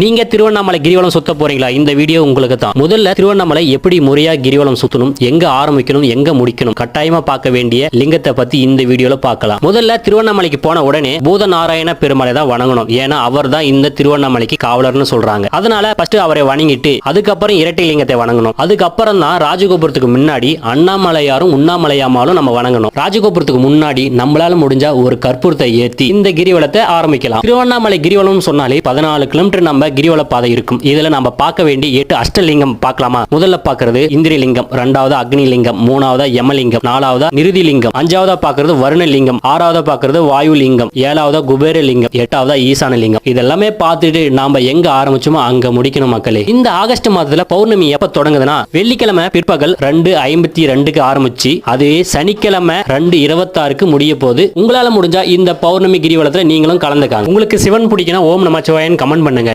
நீங்க திருவண்ணாமலை கிரிவலம் சுத்த போறீங்களா? இந்த வீடியோ உங்களுக்கு தான். முதல்ல திருவண்ணாமலை எப்படி முறையா கிரிவலம் சுத்தணும் எங்க ஆரம்பிக்கணும் எங்க முடிக்கணும் கட்டாயமா பார்க்க வேண்டிய லிங்கத்தை பத்தி இந்த வீடியோல பார்க்கலாம். முதல்ல திருவண்ணாமலைக்கு போன உடனே பூத நாராயண பெருமலை தான் வணங்கணும். ஏன்னா அவர் தான் இந்த திருவண்ணாமலைக்கு காவலர்னு சொல்றாங்க. அதனால ஃபர்ஸ்ட் அவரை வணங்கிட்டு அதுக்கப்புறம் இரட்டை லிங்கத்தை வணங்கணும். அதுக்கப்புறம் தான் ராஜகோபுரத்துக்கு முன்னாடி அண்ணாமலையாரும் உண்ணாமலையாமாலும் நம்ம வணங்கணும். ராஜகோபுரத்துக்கு முன்னாடி நம்மளால முடிஞ்சா ஒரு கற்பூரத்தை ஏத்தி இந்த கிரிவலத்தை ஆரம்பிக்கலாம். திருவண்ணாமலை கிரிவலம் சொன்னாலே பதினாலு கிலோமீட்டர் நம்ம கிரிவல பாதை இருக்கும். இதுல நம்ம பார்க்க வேண்டிய எட்டு அஷ்டலிங்கம் பார்க்கலாமா? முதல்ல பாக்குறது இந்திரலிங்கம் ரெண்டாவது அக்னிலிங்கம் மூணாவது யமலிங்கம் நாலாவதா நிருதிலிங்கம். அஞ்சாவதா பாக்குறது வருணலிங்கம் ஆறாவதா பார்க்கிறது வாயுலிங்கம் ஏழாவதா குபேரலிங்கம் எட்டாவதா ஈசானலிங்கம். இதெல்லாமே பார்த்துட்டு நாம எங்க ஆரம்பிச்சோமோ அங்க முடிக்கணும் மக்களே. இந்த ஆகஸ்ட் மாதத்துல பௌர்ணமி எப்ப தொடங்குதுன்னா வெள்ளிக்கிழமை பிற்பகல் ரெண்டு ஐம்பத்தி ரெண்டுக்கு ஆரம்பிச்சு அது சனிக்கிழமை ரெண்டு இருபத்தாறுக்கு முடிய போது உங்களால முடிஞ்சா இந்த பௌர்ணமி கிரிவலத்துல நீங்களும் கலந்துக்காங்க. உங்களுக்கு சிவன் பிடிக்கணும் ஓம் நமச்சிவாயன் கமெண்ட் பண்ணுங்க.